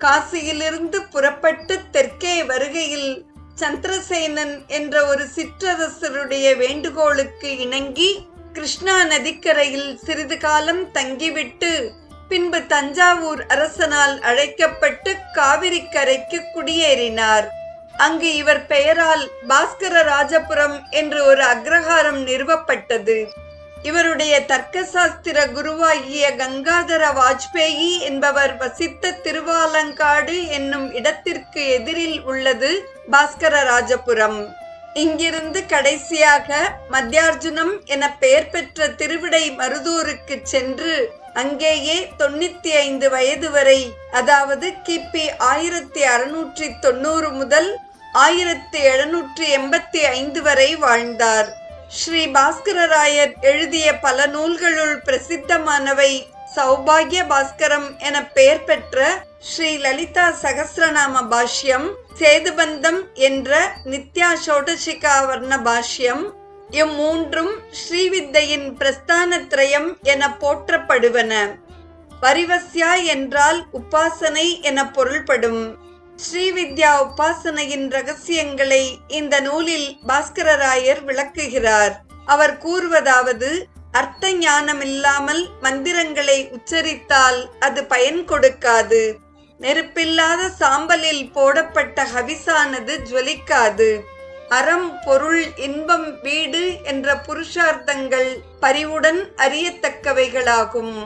காசியிலிருந்து புறப்பட்டு தெற்கே வருகையில் சந்திரசேனன் என்ற ஒரு சிற்றரசருடைய வேண்டுகோளுக்கு இணங்கி கிருஷ்ணா நதிக்கரையில் சிறிது காலம் தங்கிவிட்டு பின்பு தஞ்சாவூர் அரசனால் அழைக்கப்பட்டு காவிரி கரைக்கு குடியேறினார். அங்கு இவர் பெயரால் பாஸ்கர ராஜபுரம் என்று ஒரு அக்ரஹாரம் நிறுவப்பட்டது. இவருடைய தர்க்கசாஸ்திர குருவாகிய கங்காதர வாஜ்பேயி என்பவர் வசித்த திருவாலங்காடு என்னும் இடத்திற்கு எதிரில் உள்ளது பாஸ்கர ராஜபுரம். இங்கிருந்து கடைசியாக மத்தியார்ஜுனம் என பெயர் பெற்ற திருவிடை மருதூருக்கு சென்று அங்கேயே தொண்ணூத்தி ஐந்து வயது வரை அதாவது கிபி ஆயிரத்தி அறுநூற்றி தொண்ணூறு முதல் ஆயிரத்தி எழுநூற்றி எண்பத்தி ஐந்து வரை வாழ்ந்தார். ஸ்ரீ பாஸ்கரராயர் எழுதிய பல நூல்களுள் பிரசித்தமானவை சௌபாகிய பாஸ்கரம் என பெயர் பெற்ற ஸ்ரீ லலிதா சகசிரநாம பாஷ்யம் சேதுபந்தம் என்ற நித்யா சோடசிகா வர்ண பாஷ்யம் இம்மூன்றும் ஸ்ரீவித்தையின் பிரஸ்தானத்ரயம் என போற்றப்படுவன. பரிவஸ்யா என்றால் உபாசனை என பொருள்படும். ஸ்ரீவித்யா உபாசனையின் ரகசியங்களை இந்த நூலில் பாஸ்கரராயர் விளக்குகிறார். அவர் கூறுவதாவது அர்த்த ஞானமில்லாமல் மந்திரங்களை உச்சரித்தால் அது பயன் கொடுக்காது. நெருப்பில்லாத சாம்பலில் போடப்பட்ட ஹவிசானது ஜுவலிக்காது அறம் பொருள் இன்பம் வீடு என்ற புருஷார்த்தங்கள் பரிவுடன் அறியத்தக்கவைகளாகும்.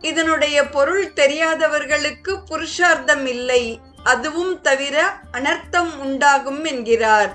இதனுடைய பொருள் தெரியாதவர்களுக்கு புருஷார்த்தம் இல்லை. அதுவும் தவிர அனர்த்தம் உண்டாகும் என்கிறார்.